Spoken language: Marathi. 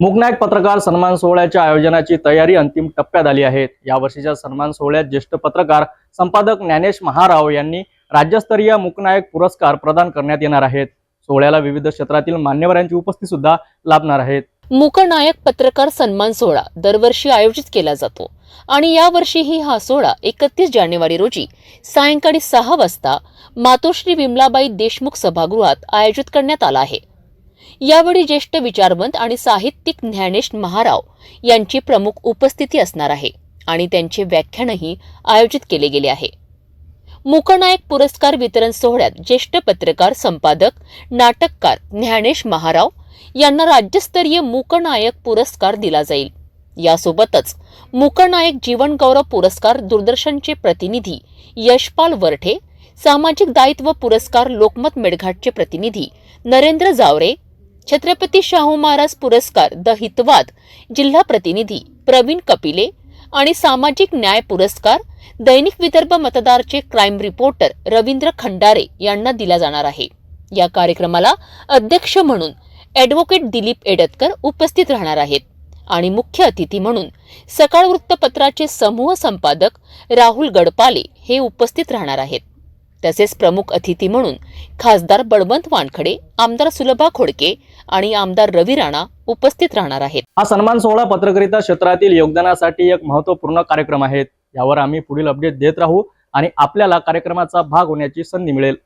मुकनायक पत्रकार सन्मान सोहळ्याच्या आयोजनाची तयारी अंतिम टप्प्यात आली आहे. या वर्षीच्या सन्मान सोहळ्यात ज्येष्ठ पत्रकार संपादक ज्ञानेश महाराव यांनी राज्यस्तरीय मुकनायक पुरस्कार प्रदान करण्यात येणार आहेत. सोहळ्याला विविध क्षेत्रातील मान्यवरांची उपस्थिती सुद्धा लाभणार आहेत. मुकनायक पत्रकार सन्मान सोहळा दरवर्षी आयोजित केला जातो आणि यावर्षीही हा सोहळा एकतीस जानेवारी रोजी सायंकाळी सहा वाजता मातोश्री विमलाबाई देशमुख सभागृहात आयोजित करण्यात आला आहे. यावेळी ज्येष्ठ विचारवंत आणि साहित्यिक ज्ञानेश महाराव यांची प्रमुख उपस्थिती असणार आहे आणि त्यांचे व्याख्यानही आयोजित केले गेले आहे. मुकनायक पुरस्कार वितरण सोहळ्यात ज्येष्ठ पत्रकार संपादक नाटककार ज्ञानेश महाराव यांना राज्यस्तरीय मूकनायक पुरस्कार दिला जाईल. यासोबतच मूकनायक जीवनगौरव पुरस्कार दूरदर्शनचे प्रतिनिधी यशपाल वरठे सामाजिक दायित्व पुरस्कार लोकमत मेळघाटचे प्रतिनिधी नरेंद्र जावरे छत्रपती शाहू महाराज पुरस्कार द हितवाद जिल्हा प्रतिनिधी प्रवीण कपिले आणि सामाजिक न्याय पुरस्कार दैनिक विदर्भ मतदारचे क्राईम रिपोर्टर रवींद्र खंडारे यांना दिला जाणार आहे. या कार्यक्रमाला अध्यक्ष म्हणून ॲडव्होकेट दिलीप एडतकर उपस्थित राहणार आहेत. आणि मुख्य अतिथी म्हणून सकाळ वृत्तपत्राचे समूह संपादक राहुल गडपाले हे उपस्थित राहणार आहेत. तसेच प्रमुख अतिथी म्हणून खासदार बळवंत वानखडे आमदार सुलभा खोडके आणि आमदार रवी राणा उपस्थित राहणार आहेत. हा सन्मान सोहळा पत्रकारिता क्षेत्रातील योगदानासाठी एक महत्त्वपूर्ण कार्यक्रम आहे. यावर आम्ही पुढील अपडेट देत राहू आणि आपल्याला कार्यक्रमाचा भाग होण्याची संधी मिळेल.